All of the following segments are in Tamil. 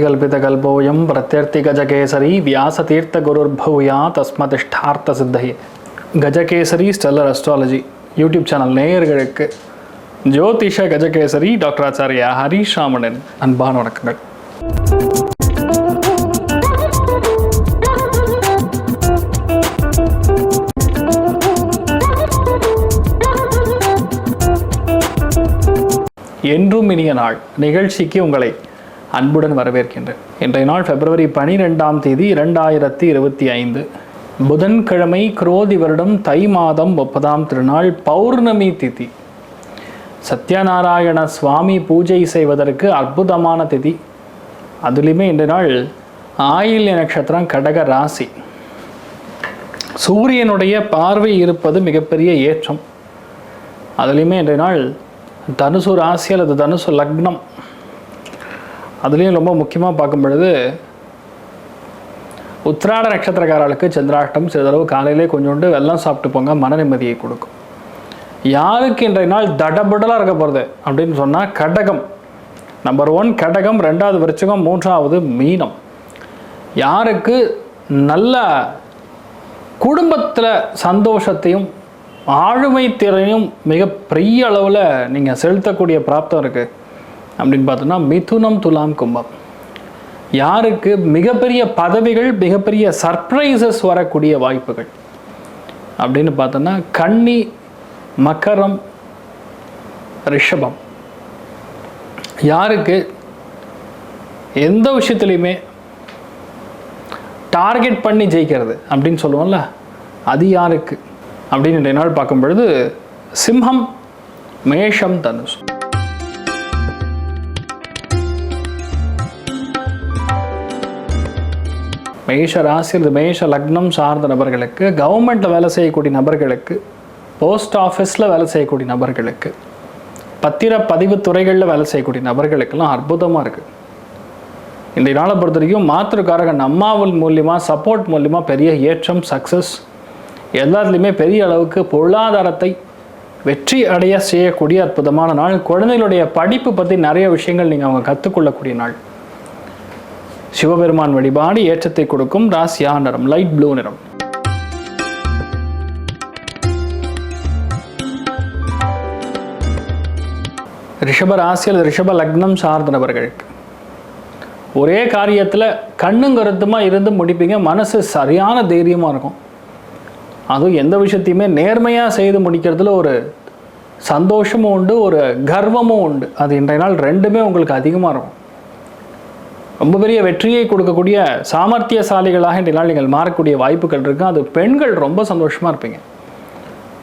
கல்போயம் பிரத்யர்த்தி கஜகேசரி வியாசதீர்த்த குருர்பூயா தஸ்மதிஷ்டார்த்த சித்தையே Gajakesari stellar astrology YouTube channel நேயர்களுக்கு ஜோதிஷ கஜகேசரி டாக்டர் ஆச்சாரியா ஹரீஷ் ராமனின் அன்பான வணக்கங்கள். என்றும் இனிய நாள் நிகழ்ச்சிக்கு உங்களை அன்புடன் வரவேற்கின்றேன். இன்றைய நாள் பிப்ரவரி பனிரெண்டாம் தேதி இரண்டாயிரத்தி இருபத்தி ஐந்து. புதன்கிழமை குரோதி வருடம் தை மாதம் முப்பதாம் திருநாள் பௌர்ணமி திதி. சத்யநாராயண சுவாமி பூஜை செய்வதற்கு அற்புதமான திதி. அதுலேயுமே இன்றைய நாள் ஆயில்ய நட்சத்திரம் கடக ராசி. சூரியனுடைய பார்வை இருப்பது மிகப்பெரிய ஏற்றம். அதுலேயுமே இன்றைய நாள் தனுசு ராசி அல்லது தனுசு லக்னம். அதுலேயும் ரொம்ப முக்கியமாக பார்க்கும் பொழுது உத்திராட நட்சத்திரக்காரர்களுக்கு சந்திராஷ்டம் சிறிதளவு காலையிலே கொஞ்சோண்டு வெள்ளம் சாப்பிட்டு போங்க மன நிம்மதியை கொடுக்கும். யாருக்கு இன்றைய நாள் தடபுடலாக இருக்க போகிறது அப்படின்னு சொன்னால் கடகம். நம்பர் ஒன் கடகம் ரெண்டாவது விருச்சகம் மூன்றாவது மீனம். யாருக்கு நல்ல குடும்பத்தில் சந்தோஷத்தையும் ஆளுமை திறனையும் மிக பெரிய அளவில் நீங்கள் செலுத்தக்கூடிய பிராப்தம் இருக்குது அப்படின்னு பார்த்தோன்னா மிதுனம் துலாம் கும்பம். யாருக்கு மிகப்பெரிய பதவிகள் மிகப்பெரிய சர்ப்ரைசஸ் வரக்கூடிய வாய்ப்புகள்? அப்படின்னு பார்த்தோன்னா கன்னி மக்கரம் ரிஷபம். யாருக்கு? எந்த விஷயத்துலையுமே டார்கெட் பண்ணி ஜெயிக்கிறது அப்படின்னு சொல்லுவோம்ல அது யாருக்கு? அப்படின்னு நாள் பார்க்கும் பொழுது சிம்ஹம் மேஷம் தனுஷ். மேஷ ராசி அல்லது மேஷ லக்னம் சார்ந்த நபர்களுக்கு கவர்மெண்ட்டில் வேலை செய்யக்கூடிய நபர்களுக்கு போஸ்ட் ஆஃபீஸில் வேலை செய்யக்கூடிய நபர்களுக்கு பத்திர பதிவு துறைகளில் வேலை செய்யக்கூடிய நபர்களுக்கெல்லாம் அற்புதமாக இருக்குது இந்த நாளை பொறுத்த வரைக்கும் மாத்திருக்காரகன் அம்மாவல் மூலியமாக சப்போர்ட் மூலியமாக பெரிய ஏற்றம் சக்ஸஸ் எல்லாத்துலேயுமே பெரிய அளவுக்கு பொருளாதாரத்தை வெற்றி அடைய செய்யக்கூடிய அற்புதமான நாள். குழந்தைகளுடைய படிப்பு பற்றி நிறைய விஷயங்கள் நீங்கள் அவங்க கற்றுக்கொள்ளக்கூடிய நாள். சிவபெருமான் வழிபாடு ஏற்றத்தை கொடுக்கும் ராசியா நிறம் லைட் ப்ளூ நிறம். ரிஷப ராசி அல்லது ரிஷப லக்னம் சார்ந்த நபர்களுக்கு. ஒரே காரியத்தில் கண்ணும் கருத்துமாக இருந்து முடிப்பீங்க மனசு சரியான தைரியமாக இருக்கும். அதுவும் எந்த விஷயத்தையுமே நேர்மையாக செய்து முடிக்கிறதுல ஒரு சந்தோஷமும் உண்டு ஒரு கர்வமும் உண்டு. அது இன்றைய நாள் ரெண்டுமே உங்களுக்கு அதிகமாக இருக்கும். ரொம்ப பெரிய வெற்றியை கொடுக்கக்கூடிய சாமர்த்தியசாலிகளாக இன்றைய நாள் நீங்கள் மாறக்கூடிய வாய்ப்புகள் இருக்கு. அது பெண்கள் ரொம்ப சந்தோஷமாக இருப்பீங்க.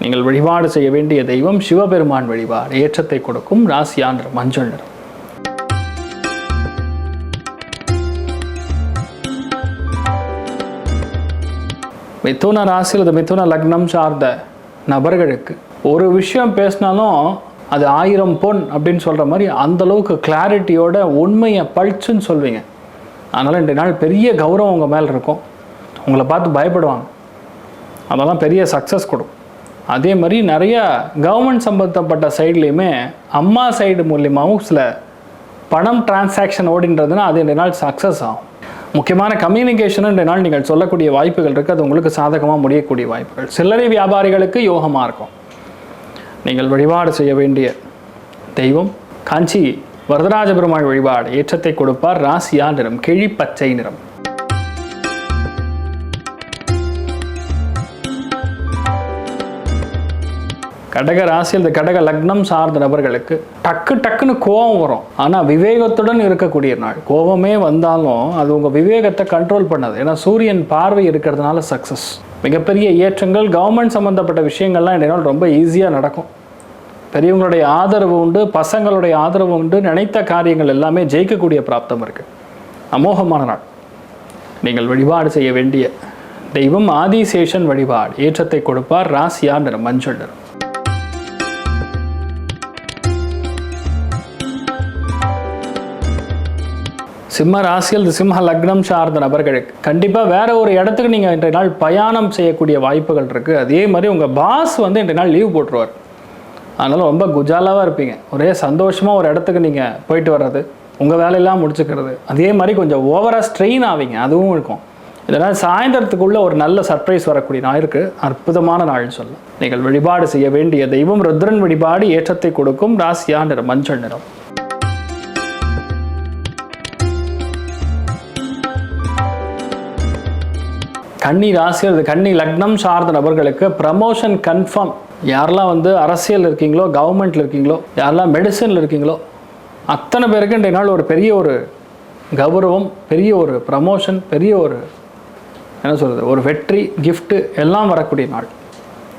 நீங்கள் வழிபாடு செய்ய வேண்டிய தெய்வம் சிவபெருமான் வழிபாடு. ஏற்றத்தை கொடுக்கும் ராசியான்ற மஞ்சள் நிறம். மிதுன ராசி அல்லது மிதுன லக்னம் சார்ந்த நபர்களுக்கு ஒரு விஷயம் பேசினாலும் அது ஆயிரம் பொன் அப்படின்னு சொல்கிற மாதிரி அந்தளவுக்கு கிளாரிட்டியோட உண்மையை பழிச்சுன்னு சொல்வீங்க. அதனால் இன்றைய நாள் பெரிய கௌரவம் உங்கள் மேலே இருக்கும். உங்களை பார்த்து பயப்படுவாங்க. அதெல்லாம் பெரிய சக்ஸஸ் கொடுக்கும். அதே மாதிரி நிறைய கவர்மெண்ட் சம்பந்தப்பட்ட சைட்லேயுமே அம்மா சைடு மூலியமாகவும் சில பணம் டிரான்சாக்ஷன் ஓடின்றதுன்னா அது இன்றைய நாள் சக்ஸஸ் ஆகும். முக்கியமான கம்யூனிகேஷன் இன்றைய நாள் நீங்கள் சொல்லக்கூடிய வாய்ப்புகள் இருக்குது அது உங்களுக்கு சாதகமாக முடியக்கூடிய வாய்ப்புகள். சில்லறை வியாபாரிகளுக்கு யோகமாக இருக்கும். நீங்கள் வழிபாடு செய்ய வேண்டிய தெய்வம் காஞ்சி வரதராஜ பெருமாள் வழிபாடு ஏற்றத்தை கொடுப்பார் ராசியா நிறம் கிழி பச்சை நிறம். கடக ராசி இந்த கடக லக்னம் சார்ந்த நபர்களுக்கு டக்கு டக்குன்னு கோபம் வரும். ஆனால் விவேகத்துடன் இருக்கக்கூடிய நாள். கோபமே வந்தாலும் அது உங்கள் விவேகத்தை கண்ட்ரோல் பண்ணாது. ஏன்னா சூரியன் பார்வை இருக்கிறதுனால சக்ஸஸ் மிகப்பெரிய ஏற்றங்கள் கவர்மெண்ட் சம்மந்தப்பட்ட விஷயங்கள்லாம் என்னால் ரொம்ப ஈஸியாக நடக்கும். பெரியவங்களுடைய ஆதரவு உண்டு பசங்களுடைய ஆதரவு உண்டு நினைத்த காரியங்கள் எல்லாமே ஜெயிக்கக்கூடிய பிராப்தம் இருக்குது அமோகமான நாள். நீங்கள் வழிபாடு செய்ய வேண்டிய தெய்வம் ஆதிசேஷன் வழிபாடு. ஏற்றத்தை கொடுப்பார் ராசியா நிறம் மஞ்சள் நிறம். சிம்ம ராசியில் சிம்ம லக்னம் சார்ந்த நபர்களுக்கு கண்டிப்பாக வேற ஒரு இடத்துக்கு நீங்கள் இன்றைய நாள் பயணம் செய்யக்கூடிய வாய்ப்புகள் இருக்குது அதே மாதிரி உங்கள் பாஸ் வந்து இன்றைய நாள் லீவ் போட்டுருவார். அதனால் ரொம்ப குஜாலாவாக இருப்பீங்க. ஒரே சந்தோஷமாக ஒரு இடத்துக்கு நீங்கள் போயிட்டு வர்றது உங்கள் வேலையெல்லாம் முடிச்சுக்கிறது அதே மாதிரி கொஞ்சம் ஓவராக ஸ்ட்ரெயின் ஆவீங்க. அதுவும் இருக்கும். இதனால் சாயந்தரத்துக்குள்ளே ஒரு நல்ல சர்ப்ரைஸ் வரக்கூடிய நாளுக்கு அற்புதமான நாள்னு சொல்லலாம். நீங்கள் வழிபாடு செய்ய வேண்டிய தெய்வம் ருத்ரன் வழிபாடு ஏற்றத்தை கொடுக்கும். ராசியா நிறம் மஞ்சள் நிறம். கன்னி ராசி அல்லது கன்னி லக்னம் சார்ந்த நபர்களுக்கு ப்ரமோஷன் கன்ஃபார்ம் யாரெல்லாம் வந்து அரசியல் இருக்கீங்களோ கவர்மெண்ட்டில் இருக்கீங்களோ யாரெல்லாம் மெடிசனில் இருக்கீங்களோ அத்தனை பேருக்கு இன்றைய நாள் ஒரு பெரிய ஒரு கௌரவம் பெரிய ஒரு ப்ரமோஷன் பெரிய ஒரு என்ன சொல்கிறது ஒரு வெற்றி கிஃப்ட்டு எல்லாம் வரக்கூடிய நாள்.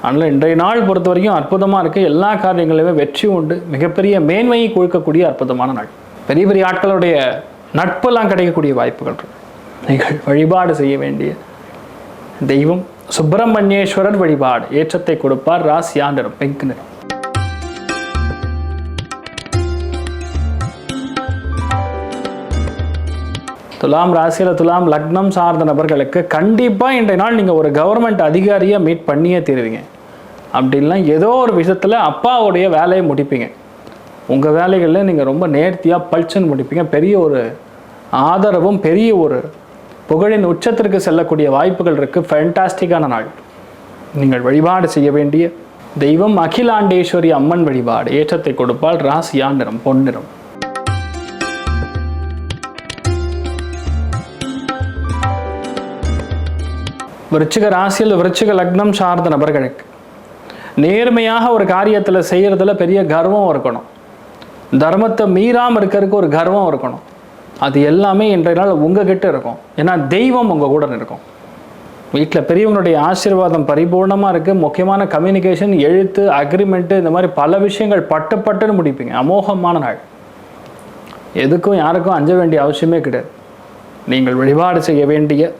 அதனால் இன்றைய நாள் பொறுத்த வரைக்கும் அற்புதமாக இருக்குது எல்லா காரியங்களிலுமே வெற்றி உண்டு. மிகப்பெரிய மேன்மையை கொடுக்கக்கூடிய அற்புதமான நாள். பெரிய பெரிய ஆட்களுடைய நட்பெல்லாம் கிடைக்கக்கூடிய வாய்ப்புகள் இருக்குது நீங்கள் வழிபாடு செய்ய வேண்டிய தெய்வம் சுப்பிரமணியேஸ்வரர் வழிபாடு. ஏற்றத்தை கொடுப்பார் ராசி நிறம் பிங்க் நிறம். துலாம் ராசியில் துலாம் லக்னம் சார்ந்த நபர்களுக்கு கண்டிப்பாக இன்றைய நாள் நீங்கள் ஒரு கவர்மெண்ட் அதிகாரியை மீட் பண்ணியே தீருவீங்க. அப்படின்லாம் ஏதோ ஒரு விஷயத்தில் அப்பாவுடைய வேலையை முடிப்பீங்க. உங்கள் வேலைகளில் நீங்கள் ரொம்ப நேர்த்தியாக பளிச்சுன்னு முடிப்பீங்க. பெரிய ஒரு ஆதரவும் பெரிய ஒரு புகழின் உச்சத்திற்கு செல்லக்கூடிய வாய்ப்புகள் இருக்குது ஃபேண்டாஸ்டிக்கான நாள். நீங்கள் வழிபாடு செய்ய வேண்டிய தெய்வம் அகிலாண்டேஸ்வரி அம்மன் வழிபாடு. ஏற்றத்தை கொடுப்பால் ராசியா நிறம் பொன்னிறம். விருச்சிக ராசியில் விருச்சிக லக்னம் சார்ந்த நபர்களுக்கு. நேர்மையாக ஒரு காரியத்தில் செய்கிறதுல பெரிய கர்வம் இருக்கணும். தர்மத்தை மீறாமல் இருக்கிறதுக்கு ஒரு கர்வம் இருக்கணும். அது எல்லாமே இன்றைய நாள் உங்ககிட்ட இருக்கும். ஏன்னா தெய்வம் உங்கள் கூட இருக்கும். வீட்டில் பெரியவங்களுடைய ஆசீர்வாதம் பரிபூர்ணமாக இருக்குது முக்கியமான கம்யூனிகேஷன் எழுத்து அக்ரிமெண்ட்டு இந்த மாதிரி பல விஷயங்கள் பட்டு பட்டுன்னு முடிப்பீங்க. அமோகமான நாள். எதுக்கும் யாருக்கும் அஞ்ச வேண்டிய அவசியமே கிடையாது. நீங்கள் வழிபாடு செய்ய வேண்டிய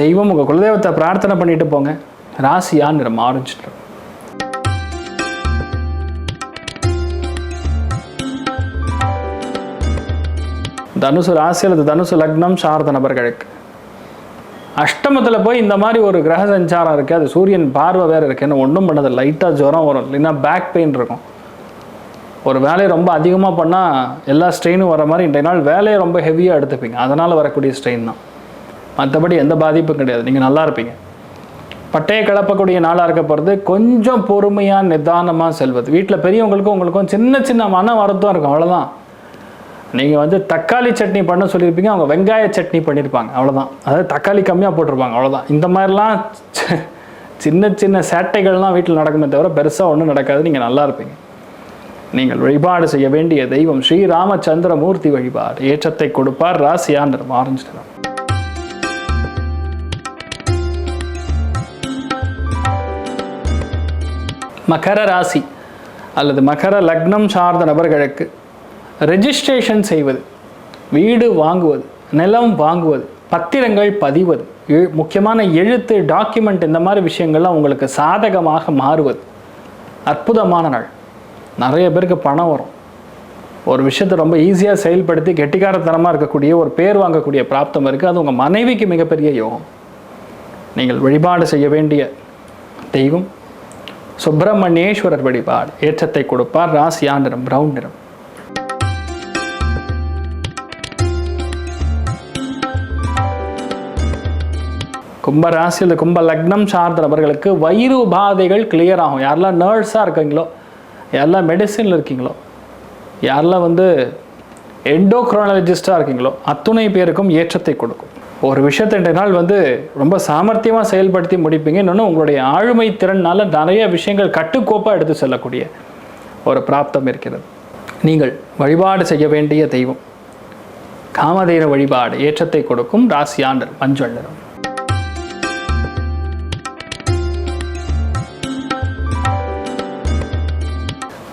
தெய்வம் உங்கள் குலதெய்வத்தை பிரார்த்தனை பண்ணிட்டு போங்க. ராசியா நிறம்? தனுசு ராசி அல்லது தனுசு லக்னம் சாரத நபர்களுக்கு. அஷ்டமத்தில் போய் இந்த மாதிரி ஒரு கிரக சஞ்சாரம் இருக்குது அது சூரியன் பார்வை வேறு இருக்குது என்ன ஒன்றும் பண்ணது லைட்டாக ஜுரம் வரும் இல்லைன்னா பேக் பெயின் இருக்கும். ஒரு வேலையை ரொம்ப அதிகமாக பண்ணால் எல்லா ஸ்ட்ரெயினும் வர மாதிரி இன்றைய நாள் வேலையை ரொம்ப ஹெவியாக எடுத்துப்பீங்க. அதனால் வரக்கூடிய ஸ்ட்ரெயின் தான். மற்றபடி எந்த பாதிப்பும் கிடையாது. நீங்கள் நல்லா இருப்பீங்க. பட்டையை கிளப்பக்கூடிய நாளாக இருக்க போகிறது கொஞ்சம் பொறுமையாக நிதானமாக செல்வது. வீட்டில் பெரியவங்களுக்கும் உங்களுக்கும் சின்ன சின்ன மன வருத்தம் இருக்கும் அவ்வளோதான் நீங்கள் வந்து தக்காளி சட்னி பண்ண சொல்லியிருப்பீங்க அவங்க வெங்காய சட்னி பண்ணியிருப்பாங்க. அவ்வளோதான் அதாவது தக்காளி கம்மியாக போட்டிருப்பாங்க அவ்வளோதான் இந்த மாதிரிலாம் சின்ன சின்ன சேட்டைகள்லாம் வீட்டில் நடக்குமே தவிர பெருசாக ஒன்றும் நடக்காது. நீங்கள் நல்லா இருப்பீங்க. நீங்கள் வழிபாடு செய்ய வேண்டிய தெய்வம் ஸ்ரீராமச்சந்திர மூர்த்தி வழிபாடு. ஏற்றத்தை கொடுப்பார் ராசியாண்டர் ஆரஞ்சு நிறம் மகர ராசி அல்லது மகர லக்னம் சார்ந்த நபர்களுக்கு ரெஜிஸ்ட்ரேஷன் செய்வது வீடு வாங்குவது நிலம் வாங்குவது பத்திரங்கள் பதிவது முக்கியமான எழுத்து டாக்குமெண்ட் இந்த மாதிரி விஷயங்கள்லாம் உங்களுக்கு சாதகமாக மாறுவது. அற்புதமான நாள். நிறைய பேருக்கு பணம் வரும். ஒரு விஷயத்தை ரொம்ப ஈஸியாக செயல்படுத்தி கெட்டிக்காரத்தனமாக இருக்கக்கூடிய ஒரு பேர் வாங்கக்கூடிய பிராப்தம் இருக்குது அது உங்கள் மனைவிக்கு மிகப்பெரிய யோகம். நீங்கள் வழிபாடு செய்ய வேண்டிய தெய்வம். சுப்பிரமணியேஸ்வரர் வழிபாடு. ஏற்றத்தை கொடுப்பார். ராசியா நிறம் பிரவுன் நிறம். கும்ப ராசி அல்லது கும்ப லக்னம் சார்ந்த நபர்களுக்கு வயிறு உபாதைகள் கிளியர் ஆகும். யாரெல்லாம் நர்ஸாக இருக்கீங்களோ யாரெல்லாம் மெடிசினில் இருக்கீங்களோ யாரெல்லாம் வந்து எண்டோக்ரோனாலஜிஸ்டாக இருக்கீங்களோ அத்துணை பேருக்கும் ஏற்றத்தை கொடுக்கும். ஒரு விஷயத்தை ரெண்டு நாள் வந்து ரொம்ப சாமர்த்தியமாக செயல்படுத்தி முடிப்பீங்க. இன்னொன்று உங்களுடைய ஆளுமை திறனால் நிறைய விஷயங்கள் கட்டுக்கோப்பாக எடுத்து செல்லக்கூடிய ஒரு பிராப்தம் இருக்கிறது. நீங்கள் வழிபாடு செய்ய வேண்டிய தெய்வம். காமதேர வழிபாடு ஏற்றத்தை கொடுக்கும் ராசியாண்டர் மஞ்சள் நிறம்.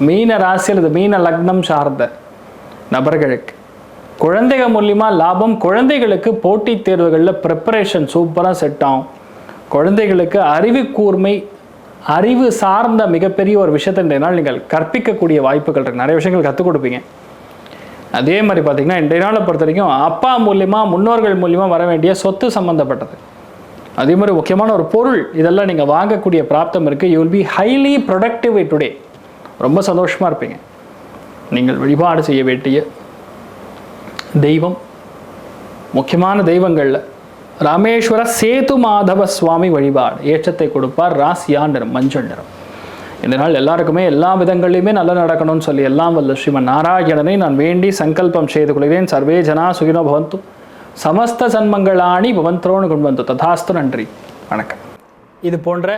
மீன ராசி அல்லது மீன லக்னம் சார்ந்த நபர்களுக்கு. குழந்தைகள் மூலியமாக லாபம் குழந்தைகளுக்கு போட்டித் தேர்வுகளில் ப்ரிப்பரேஷன் சூப்பராக செட் ஆகும். குழந்தைகளுக்கு அறிவு கூர்மை அறிவு சார்ந்த மிகப்பெரிய ஒரு விஷயத்தை நாள் நீங்கள் கற்பிக்கக்கூடிய வாய்ப்புகள் இருக்குது நிறைய விஷயங்கள் கற்றுக் கொடுப்பீங்க. அதே மாதிரி பார்த்தீங்கன்னா இன்றைய நாளை பொறுத்த வரைக்கும் அப்பா மூலியமாக முன்னோர்கள் மூலியமா வர வேண்டிய சொத்து சம்மந்தப்பட்டது அதே மாதிரி முக்கியமான ஒரு பொருள் இதெல்லாம் நீங்கள் வாங்கக்கூடிய பிராப்தம் இருக்குது you will be highly productive today ரொம்ப சந்தோஷமாக இருப்பீங்க. நீங்கள் வழிபாடு செய்ய வேண்டிய தெய்வம் முக்கியமான தெய்வங்களில் ராமேஸ்வர சேது மாதவ சுவாமி வழிபாடு. ஏற்றத்தை கொடுப்பார் ராசியா நிறம் மஞ்சள் நிறம் இந்த நாள் எல்லாருக்குமே எல்லா விதங்கள்லையுமே நல்லா நடக்கணும்னு சொல்லி எல்லாம் வல்ல ஸ்ரீமன் நாராயணனை நான் வேண்டி சங்கல்பம் செய்து கொள்கிறேன். சர்வே ஜனா சுகினோ பவந்து. சமஸ்த சன்மங்களாணி பவந்தோன்னு கொண்டு வந்து ததாஸ்து நன்றி. வணக்கம். இது போன்ற